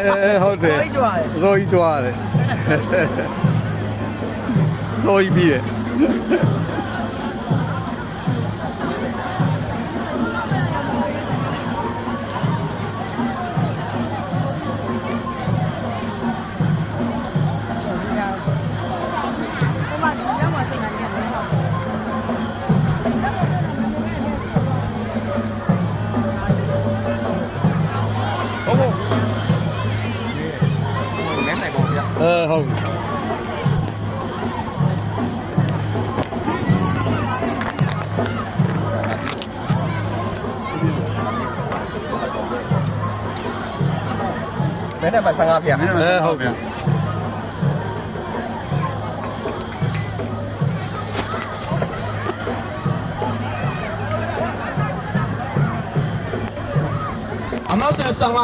အဲဟုတ်တယ်ကြီးကြွားတယ်ဇော်ကြီးကြွားတယ်ဇော်ကြီးပြီးတယ် ဗျာအဲဟုတ်ငန်းနိုင်ပါ15ဗျာအဲဟုတ်ပြီအမတ်ဆက်ဆံက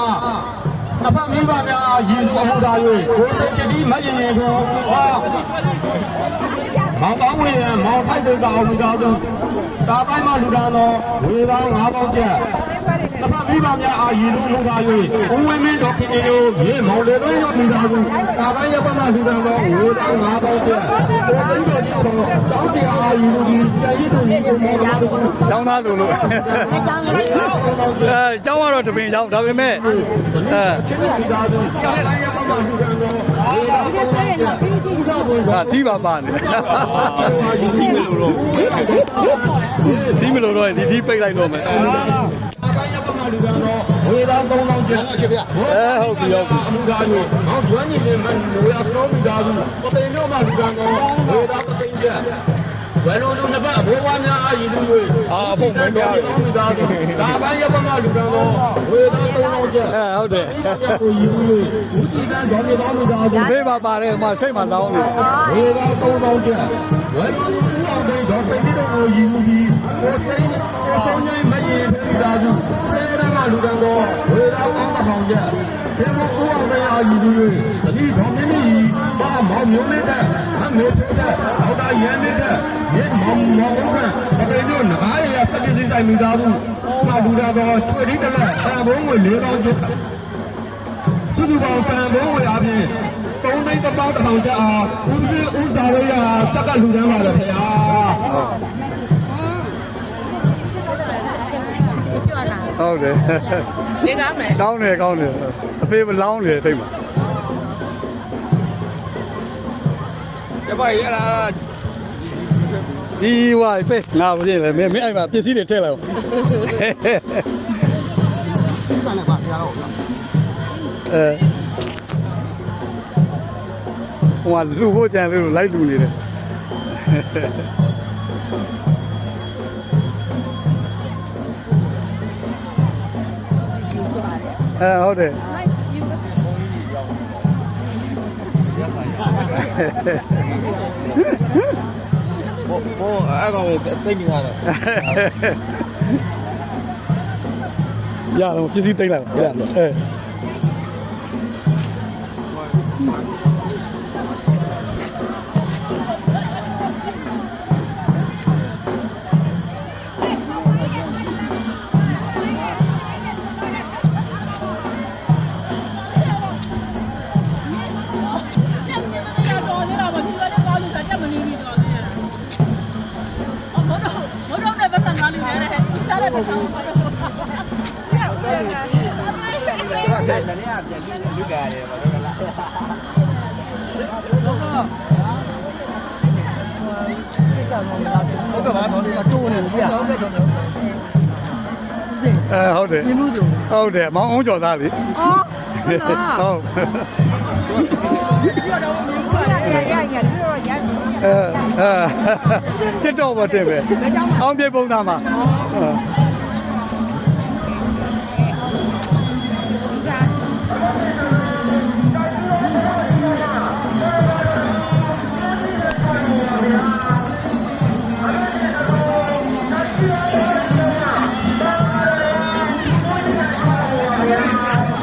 နှစ်ဖက်မိဘများရည်သူအမှုသာ၍ကိုယ်စိတ်ချတိမရင်ရင်ကိုဟောမောင်ကောင်းဝင်ရမောင်ထိုက်တဲ့ကောင်မိသားစုတာပိုင်းမှလူတော်တော်ဝေပေါင်း၅ပေါင်းကျက် နှစ်ဖက်မိဘများအားရည်သူအမှုသာ၍ဦးဝင်းမင်းတော်ခင်တို့မြေမောင်လေသွင်းရမိသားစုတာပိုင်းရပမလူတော်တော်ဝေပေါင်း၅ပေါင်းကျက်ကိုယ်စိတ်ချတိတော်တောင်းတရားအားရည်သူကြီးကျရည်သူကြီးကိုမောင်လာတို့ကျောင်းသားလို့လို့အဲကျောင်းကတော့တပင်ကျောင်းဒါပေမဲ့အဲမိသားစုတာပိုင်းရပမလူတော်တော်ဝေပေါင်း၅ပေါင်းကျက်ဟာသီးပါပါနေသီးမလို့တော့ဒီသီးပိတ်လိုက်တော့မယ်အပိုင်းရပမ လူကတော့ဝေသား3000ကျပ်အရှိပြအဲဟုတ်ပြီဟုတ်ပြီအမှုသားတို့ဟောကျွမ်းညီနေမှလိုရသောမိသားစုပသိမ်တို့မှလူကတော့ဝေသားပသိမ်ကျပ်ဝယ်လိုလူနှစ်ပတ်အဘိုးဘွားများအာရည်သူတွေအာအဖို့မင်းများမိသားစုဒါပိုင်းရပမလူကတော့ဝေသား3000ကျပ်အဲဟုတ်တယ်ကိုယူလို့ဦးကြည်တန်းတော်မြေတော်မိသားစုဖေးပါပါတယ်ဟိုမှာစိတ်မှလောင်းနေဝေသား3000ကျပ်ဝယ်လိုလူဦးအောင်တွေတော့ပိတ်တို့ကိုယူ လူကတော့ဝေသားကောင်းတစ်ထောင်ကျပ်ဒီမကိုအောင်မရယူလို့ဒီတော်မင်းကြီးဘာမောင်မျိုးနဲ့အမေတဲ့ဒေါက်တာရန်နေတဲ့ဒီမောင်မောင်ကပပိတို့နဂါးရစက်တိတိုင်းမိသားစုဘာလူတော်ချွေတိတလက်အဘုံငွေ၄000ကျပ်စုစုပေါင်းပန်ဘုံငွေအပြင်သုံးသိန်းတစ်ပေါင်းတစ်ထောင်ကျပ်အားဦးကြီးဦးစာရိယစက်ကလူတန်းပါလေခင်ဗျာ ဟုတ်တယ်နေကောင်းတယ်ကောင်းတယ်ကောင်းတယ်အဖေမလောင်းနေစိတ်မှာကျပါရလားဒီဝိုင်ဖေးငါမသိလေမင်းမင်းအဲ့မှာပစ္စည်းတွေထည့်လိုက်ပြန်လာပါဆရာတော်အဲဟိုကလူဖို့ကြံလို့လိုက်လူနေတယ် အဲဟုတ်တယ်ဘို့ဘို့အဲ့ကောင်သိနေရတယ်ရတော့ပစ္စည်းတိတ်လိုက်ရအဲကျပါ အဲဟုတ်တယ်ပြမှုသူဟုတ်တယ်မောင်အောင်ကျော်သားလေအော်ဟုတ်ရရရရတော့ရအဲအဲပြစ်တော့မတင်ပဲအောင်ပြပုံသားမှာ